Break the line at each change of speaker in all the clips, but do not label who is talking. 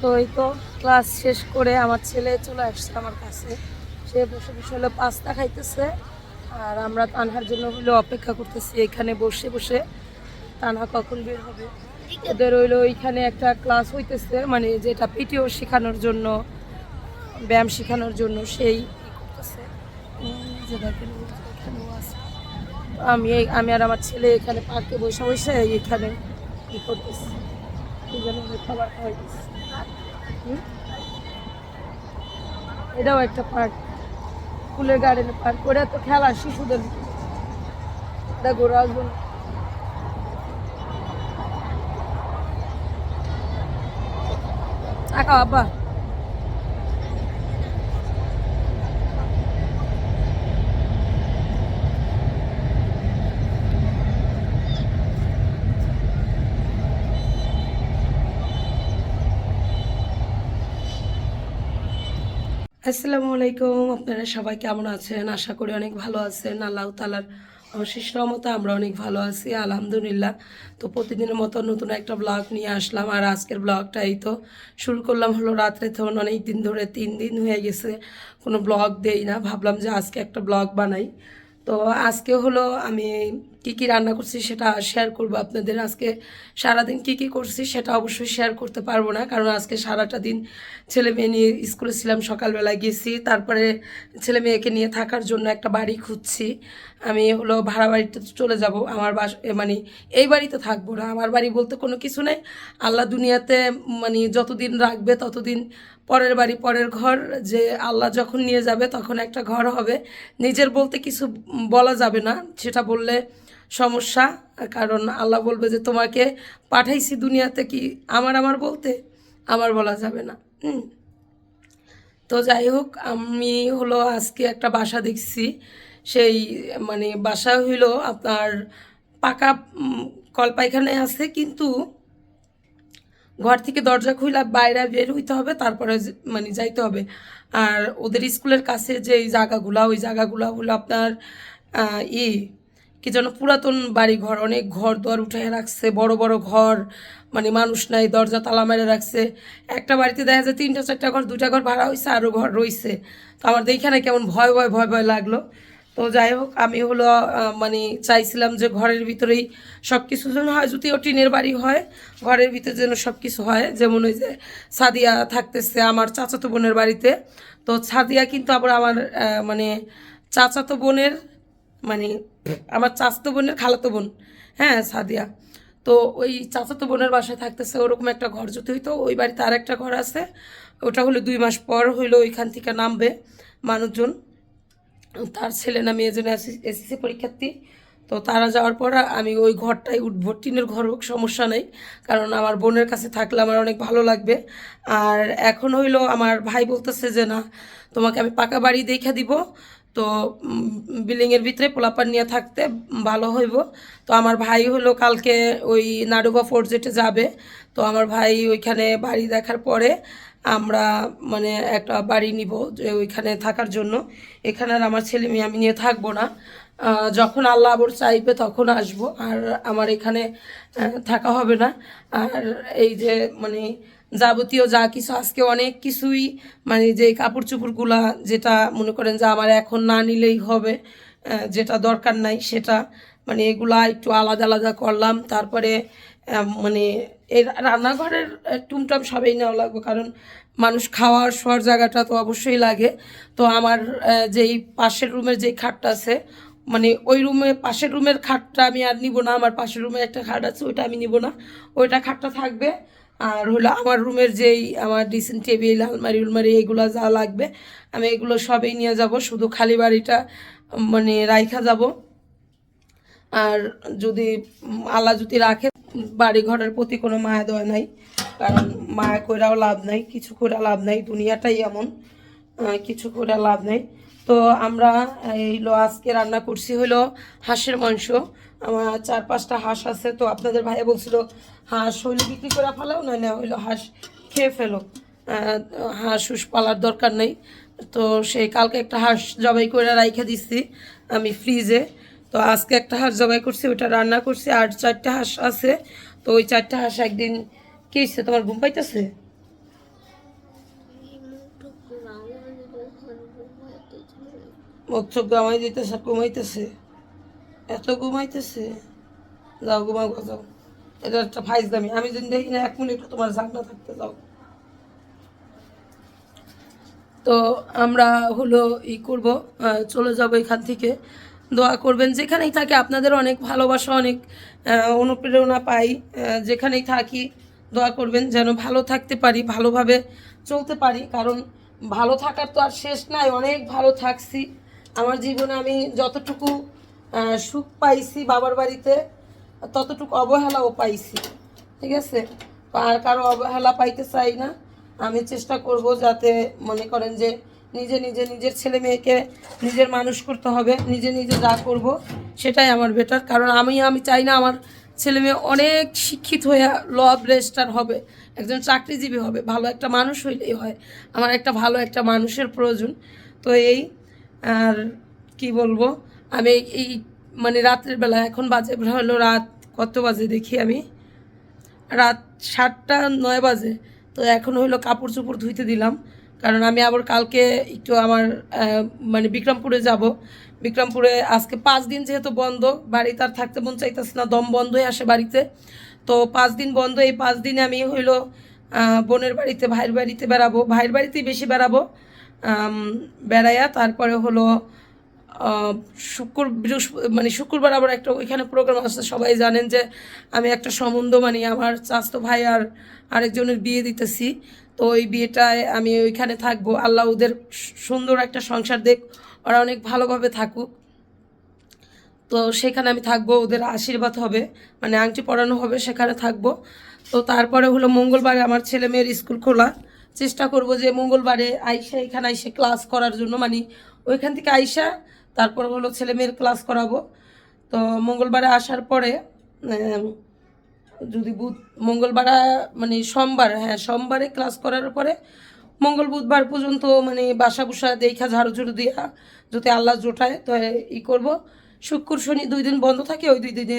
তো এই তো ক্লাস শেষ করে আমার ছেলে চলে আসছে আমার কাছে। সে বসে বসে হলো পাস্তা খাইতেছে। আর আমরা তানহার জন্য হলো অপেক্ষা করতেছি এখানে বসে বসে। তানহা কখন বের হবে? ওদের হইল ওইখানে একটা ক্লাস হইতেছে মানে যেটা পিটিও শেখানোর জন্য, ব্যায়াম শেখানোর জন্য সেই করতেছে। আমি আমি আর আমার ছেলে এখানে পার্কে বসে বসে এখানে ই করতেছি। খাবার খাওয়াইতেছি? এটাও একটা পার্ক ফুলের গার্ডেনের পার্ক ওটা তো খেলা শিশুদের। এটা ঘোরা আঁকা বাবা আসসালামু আলাইকুম, আপনারা সবাই কেমন আছেন? আশা করি অনেক ভালো আছেন। আল্লাহ তালার অশেষ রহমতে আমরা অনেক ভালো আছি, আলহামদুলিল্লাহ। তো প্রতিদিনের মতো নতুন একটা ব্লগ নিয়ে আসলাম। আর আজকের ব্লগটা এই তো শুরু করলাম হলো রাত্রে তখন অনেক দিন ধরে, তিন দিন হয়ে গেছে, কোনো ব্লগ দেই না। ভাবলাম যে আজকে একটা ব্লগ বানাই। তো আজকে হলো আমি কি কি রান্না করছি সেটা শেয়ার করব আপনাদের। আজকে সারাদিন কি কি করছি সেটা অবশ্যই শেয়ার করতে পারব না, কারণ আজকে সারাটা দিন ছেলে মেয়ে নিয়ে স্কুলে ছিলাম সকালবেলা গেছি। তারপরে ছেলে মেয়েকে নিয়ে থাকার জন্য একটা বাড়ি খুঁজছি। আমি হলো ভাড়া বাড়িতে চলে যাব, আমার বাস মানে এই বাড়িতে থাকব না। আমার বাড়ি বলতে কোনো কিছু নেই। আল্লাহ দুনিয়াতে মানে যতদিন রাখবে ততদিন পরের বাড়ি, পরের ঘর, যে আল্লাহ যখন নিয়ে যাবে তখন একটা ঘর হবে। নিজের বলতে কিছু বলা যাবে না, সেটা বললে সমস্যা, কারণ আল্লাহ বলবে যে তোমাকে পাঠাইছি দুনিয়াতে কি আমার আমার বলতে? আমার বলা যাবে না। তো যাই হোক, আমি হলো আজকে একটা বাসা দেখছি। সেই মানে বাসা হইল আপনার পাকা কলপাইখানায় আছে, কিন্তু ঘর থেকে দরজা খুলে বাইরে বের হইতে হবে, তারপরে মানে যাইতে হবে। আর ওদের স্কুলের কাছে যে জায়গাগুলা, ওই জায়গাগুলা হলো আপনার ই কি যেন পুরাতন বাড়ি ঘর অনেক ঘর দর উঠে রাখছে, বড় বড় ঘর মানে মানুষ নাই, দরজা তালা মেরে রাখছে। একটা বাড়িতে দেখা যায় তিনটা, চারটা ঘর দুটা ঘর ভাড়া হয়েছে আরও ঘর রইছে। তো আমার দেখে কেমন ভয় ভয় ভয় ভয় লাগল। তো যাই হোক, আমি হলো মানে চাইছিলাম যে ঘরের ভিতরেই সব কিছু যেন হয় যদিও টিনের বাড়ি হয়, ঘরের ভিতরে যেন সব কিছু হয়। যেমন ওই যে সাদিয়া থাকতেছে আমার চাচাতো বোনের বাড়িতে। তো সাদিয়া কিন্তু আবার আমার মানে চাচাতো বোনের মানে আমার চাচাতো বোনের খালাতো বোন হ্যাঁ সাদিয়া। তো ওই চাচাতো বোনের বাসায় থাকতেছে ওরকম একটা ঘর যদি হইতো, ওই বাড়িতে আর একটা ঘর আছে। ওটা হলো দুই মাস পর হইল ওইখান থেকে নামবে মানুষজন। তার ছেলে না মেয়ে যেন এসএসসি পরীক্ষার্থী। তো তারা যাওয়ার পর আমি ওই ঘরটাই উঠবো। টিনের ঘর হোক, সমস্যা নেই। কারণ আমার বোনের কাছে থাকলে আমার অনেক ভালো লাগবে। আর এখন হইল আমার ভাই বলতেছে যে, না, তোমাকে আমি পাকা বাড়ি দেখে দিব। তো বিল্ডিংয়ের ভিতরে পোলাপার নিয়ে থাকতে ভালো হইব। তো আমার ভাই হলো কালকে ওই নাডুবা ফোর্ট যেটা যাবে। তো আমার ভাই ওইখানে বাড়ি দেখার পরে আমরা মানে একটা বাড়ি নিব যে ওইখানে থাকার জন্য। এখানে আর আমার ছেলে মেয়ে আমি নিয়ে থাকব না। যখন আল্লাহ আবর চাইবে তখন আসব। আর আমার এখানে থাকা হবে না। আর এই যে মানে যাবতীয় যা কিছু, আজকে অনেক কিছুই মানে যে কাপড় চোপড়গুলা যেটা মনে করেন যে আমার এখন না নিলেই হবে যেটা দরকার নাই সেটা মানে এগুলা একটু আলাদা আলাদা করলাম। তারপরে মানে এই রান্নাঘরের টুমটাম সবাই নেওয়া লাগবে, কারণ মানুষ খাওয়ার শোয়ার জায়গাটা তো অবশ্যই লাগে। তো আমার যেই পাশের রুমের যেই খাটটা আছে মানে ওই রুমে, পাশের রুমের খাটটা আমি আর নিব না, আমার পাশের রুমে একটা খাট আছে, ওইটা আমি নিব না। ওইটা খাটটা থাকবে আর হলো আমার রুমের যেই আমার ড্রেসিং টেবিল, আলমারি, উলমারি, এগুলো যা লাগবে, আমি এগুলো সবই নিয়ে যাব। শুধু খালি বাড়িটা মানে রাইখা যাব। আর যদি আল্লাহ যদি রাখে বাড়ি ঘরের প্রতি কোনো মায়া দেওয়া নাই। কারণ মায়া কইরাও লাভ নাই, কিছু করে লাভ নাই। দুনিয়াটাই এমন কিছু করে লাভ নাই। তো আমরা এই হলো আজকে রান্না করছি হলো হাঁসের মাংস। আমার চার পাঁচটা হাঁস আছে, তো আপনাদের ভাইয়া বলছিল, হাঁস হইলে বিক্রি করে ফেলাও না না হইল হাঁস খেয়ে ফেলো। হাঁস হুস পালার দরকার নেই। তো সেই কালকে একটা হাঁস জবাই করে রাইখে দিচ্ছি আমি ফ্রিজে। তো আজকে একটা হাঁস জবাই করছি ওটা রান্না করছি, আর চারটা হাঁস আছে। তো ওই চারটা হাঁস একদিন কি তোমার ঘুম পাইতেছে? মুখ চোখ ঘামাই দিতেছে, ঘুমাইতেছে। এত ঘুমাইতেছে? যাও, ঘুমাও যাও। এটা একটা ফাইজ দামি আমি যদি দেখি না, এক মিনিট তোমার জাগনা থাকতে, যাও। তো আমরা হলো ই করব চলে যাব এখান থেকে। দোয়া করবেন, যেখানেই থাকি আপনাদের অনেক ভালোবাসা, অনেক অনুপ্রেরণা পাই। যেখানেই থাকি, দোয়া করবেন যেন ভালো থাকতে পারি, ভালোভাবে চলতে পারি। কারণ ভালো থাকার তো আর শেষ নাই, অনেক ভালো থাকছি। আমার জীবনে আমি যতটুকু সুখ পাইছি বাবার বাড়িতে, ততটুকু অবহেলাও পাইছি, ঠিক আছে? আর কারও অবহেলা পাইতে চাই না। আমি চেষ্টা করব যাতে মনে করেন যে নিজে নিজে, নিজের ছেলে মেয়েকে নিজের মানুষ করতে হবে, নিজে নিজে যা করব সেটাই আমার বেটার কারণ আমি আমি চাই না আমার ছেলে মেয়ে অনেক শিক্ষিত হয়ে ল রেজিস্টার হবে, একজন চাকরিজীবী হবে, ভালো একটা মানুষ হইলেই হয়। আমার একটা ভালো একটা মানুষের প্রয়োজন। তো এই আর কি বলব? আমি এই- মানে রাত্রের বেলা, এখন বাজে হলো রাত, কত বাজে দেখি আমি? রাত সাতটা, নয় বাজে। তো এখন হইল কাপড় চোপড় ধুইতে দিলাম। কারণ আমি আবার কালকে একটু আমার মানে বিক্রমপুরে যাব। বিক্রমপুরে আজকে পাঁচ দিন যেহেতু বন্ধ, বাড়িতে আর থাকতে মন চাইতেছে না, দম বন্ধ হয়ে আসে বাড়িতে। তো পাঁচ দিন বন্ধ, এই পাঁচ দিনে আমি হইল বোনের বাড়িতে, ভাইয়ের বাড়িতে বেড়াবো। ভাইয়ের বাড়িতেই বেশি বেড়াবো। বেড়াইয়া তারপরে হলো শুক্র মানে শুক্রবার আবার একটা ওইখানে প্রোগ্রাম আছে, সবাই জানেন যে আমি একটা সম্বন্ধ মানে আমার চাস্তো ভাই আর আরেকজনের বিয়ে দিতেছি। তো ওই বিয়েটায় আমি ওইখানে থাকব। আল্লাহ ওদের সুন্দর একটা সংসার দেখ, ওরা অনেক ভালোভাবে থাকুক। তো সেখানে আমি থাকব, ওদের আশীর্বাদ হবে মানে আংটি পরানো হবে, সেখানে থাকব। তো তারপরে হলো মঙ্গলবারে আমার ছেলে মেয়ের স্কুল খোলা। চেষ্টা করব যে মঙ্গলবারে আইসা এখানে আইসে ক্লাস করার জন্য। মানে ওইখান থেকে আইসা তারপর হলো ছেলে মেয়ের ক্লাস করাবো। তো মঙ্গলবারে আসার পরে যদি বুধ, মঙ্গলবার মানে সোমবার হ্যাঁ সোমবারে ক্লাস করার পরে মঙ্গল বুধবার পর্যন্ত মানে বাসা বুসা দেখা ঝাড়ু ঝুড়ু দিয়া যদি আল্লাহ জোটায়, তো ই করব। শুক্র, শনি দুই দিন বন্ধ থাকে, ওই দুই দিনে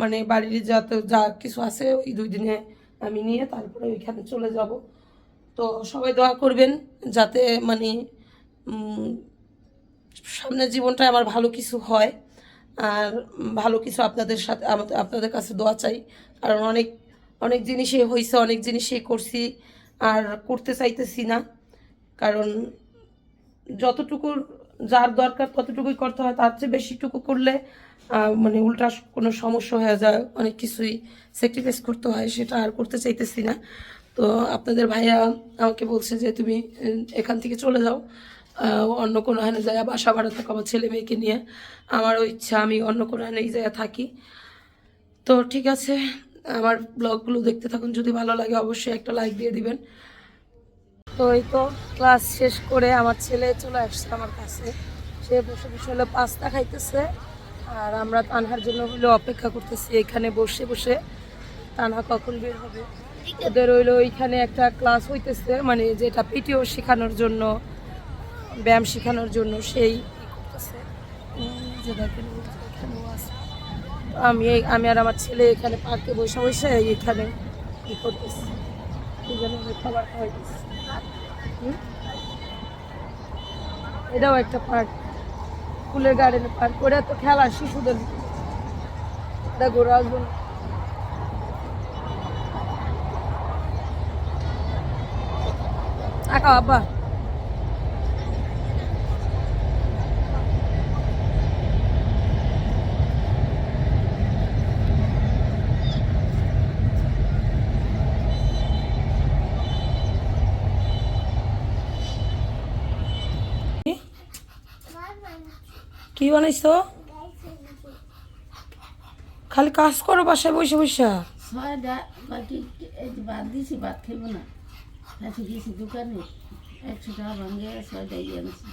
মানে বাড়ির যাতে যা কিছু আছে, ওই দুই দিনে আমি নিয়ে তারপরে ওইখানে চলে যাব। তো সবাই দোয়া করবেন যাতে মানে সামনের জীবনটায় আমার ভালো কিছু হয়। আর ভালো কিছু আপনাদের সাথে আপনাদের কাছে দোয়া চাই। কারণ অনেক অনেক জিনিসই হয়েছে অনেক জিনিসই করছি, আর করতে চাইতেছি না। কারণ যতটুকু যার দরকার ততটুকুই করতে হয়, তার চেয়ে বেশিটুকু করলে মানে উল্টা কোনো সমস্যা হয়ে যায়, অনেক কিছুই স্যাক্রিফাইস করতে হয়, সেটা আর করতে চাইতেছি না। তো আপনাদের ভাইয়া আমাকে বলছে যে তুমি এখান থেকে চলে যাও। অন্য কোনো হানে যায় বাসা ভাড়া থাকো, আমার ছেলে মেয়েকে নিয়ে। আমারও ইচ্ছা, আমি অন্য কোনো হানে এই জায়গায় থাকি। তো ঠিক আছে, আমার ব্লগগুলো দেখতে থাকুন। যদি ভালো লাগে অবশ্যই একটা লাইক দিয়ে দিবেন। তো এই তো ক্লাস শেষ করে আমার ছেলে চলে আসছে আমার কাছে। সে বসে বসে হলো পাস্তা খাইতেছে। আর আমরা তানহার জন্য হলো অপেক্ষা করতেছি, এখানে বসে বসে। তানহা কখন বের হবে? ওদের হইল ওইখানে একটা ক্লাস হইতেছে মানে যেটা পিটিও শেখানোর জন্য, ব্যায়াম শেখানোর জন্য সেই করতেছে। আমি আমি আর আমার ছেলে এখানে পার্কে বসে বসে এখানে ই করতেছি। খাবার খাওয়াইতেছি? এটাও একটা পার্ক ফুলের গার্ডেনে পার্ক ওরা তো খেলা, শিশুদের। এটা ঘোরা আসব না। তাকাও আব্বা কি বানাইছো? খালি কাজ করো বাসায় বসে বসে।
ভাত দিয়েছি ভাত খেলব না। দোকানে? একশো টাকা ভাঙে আনছি।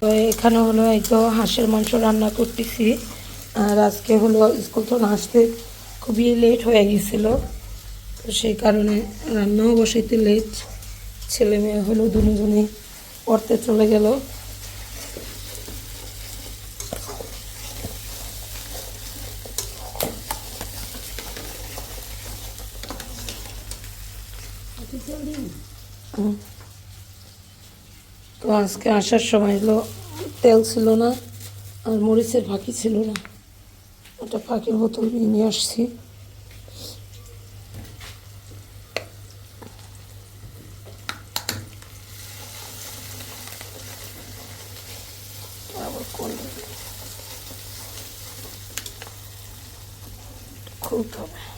তো এখানে হলো এই তো হাঁসের মাংস রান্না করতেছি। আর আজকে হলো স্কুল তো আসতে খুবই লেট হয়ে গেছিল। তো সেই কারণে রান্নাও বসাইতে লেট ছেলে মেয়ে হলো দুজনে পড়তে চলে গেল। তো আজকে আসার সময় হলো তেল ছিল না, আর মরিচের ফাঁকি ছিল না। একটা ফাঁকির বোতল নিয়ে আসছি? খুলতে হবে।